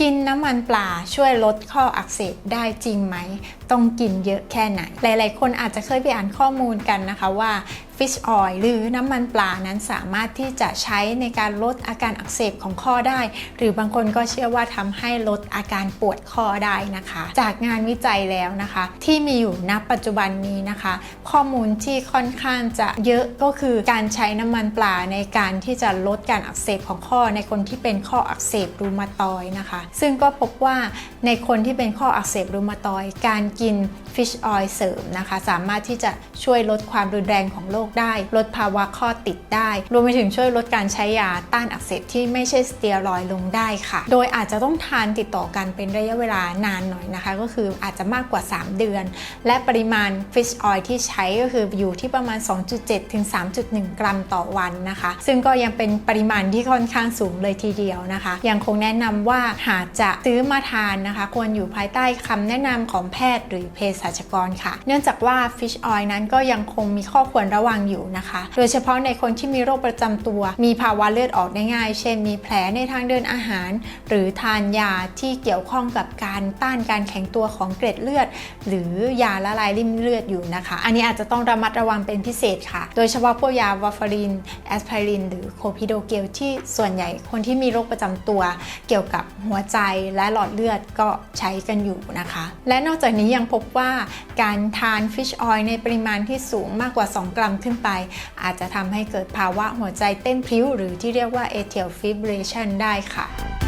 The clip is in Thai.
กินน้ำมันปลาช่วยลดข้ออักเสบได้จริงไหม ต้องกินเยอะแค่ไหน หลาย ๆ คนอาจจะเคยไปอ่านข้อมูลกันนะคะว่า fish oil หรือน้ำมันปลานั้นสามารถที่จะใช้ในการลดอาการอักเสบของข้อได้ หรือบางคนก็เชื่อว่าทำให้ลดอาการปวดข้อได้นะคะ จากงานวิจัยแล้วนะคะ ที่มีอยู่ณปัจจุบันนี้นะคะ ข้อมูลที่ค่อนข้างจะเยอะก็คือการใช้น้ำมันปลาในการที่จะลดการอักเสบของข้อในคนที่เป็นข้ออักเสบรูมาตอยนะคะ ซึ่งก็พบว่าในคนที่เป็นข้ออักเสบรูมาตอยการกิน fish oil เสริมนะคะ สามารถที่จะช่วยลดความรุนแรงของโรคได้ ลดภาวะข้อติดได้ รวมไปถึงช่วยลดการใช้ยาต้านอักเสบที่ไม่ใช่สเตียรอยด์ลงได้ค่ะ โดยอาจจะต้องทานติดต่อกันเป็นระยะเวลานานหน่อยนะคะ ก็คืออาจจะมากกว่า 3 เดือน และปริมาณ fish oil ที่ใช้ก็คืออยู่ที่ประมาณ 2.7 ถึง 3.1 กรัมต่อวันนะคะ ซึ่งก็ยังเป็นปริมาณที่ค่อนข้างสูงเลยทีเดียวนะคะ ยังคงแนะนำว่าหากจะซื้อมาทานนะคะ ควรอยู่ภายใต้คำแนะนำของแพทย์หรือเภสัชกรค่ะ เนื่องจากว่า fish oil นั้นก็ยังคงมีข้อควรระวังอยู่นะคะ โดยเฉพาะในคนที่มีโรคประจำตัว มีภาวะเลือดออกได้ง่าย เช่น มีแผลในทางเดินอาหาร หรือทานยาที่เกี่ยวข้องกับการต้านการแข็งตัวของเกล็ดเลือด หรือยาละลายริ่มเลือดอยู่นะคะ อันนี้อาจจะต้องระมัดระวังเป็นพิเศษค่ะ โดยเฉพาะพวกยาวาฟาริน แอสไพริน หรือโคพิโดเกลที่ส่วนใหญ่คนที่มีโรคประจำตัว เกี่ยวกับหัวใจและหลอดเลือดก็ใช้กันอยู่นะคะ และนอกจากนี้ยังพบว่าการทานฟิชออยล์ในปริมาณที่สูงมากกว่า 2 กรัมขึ้นไป อาจจะทำให้เกิดภาวะหัวใจเต้นพลิ้ว หรือที่เรียกว่า atrial fibrillation ได้ค่ะ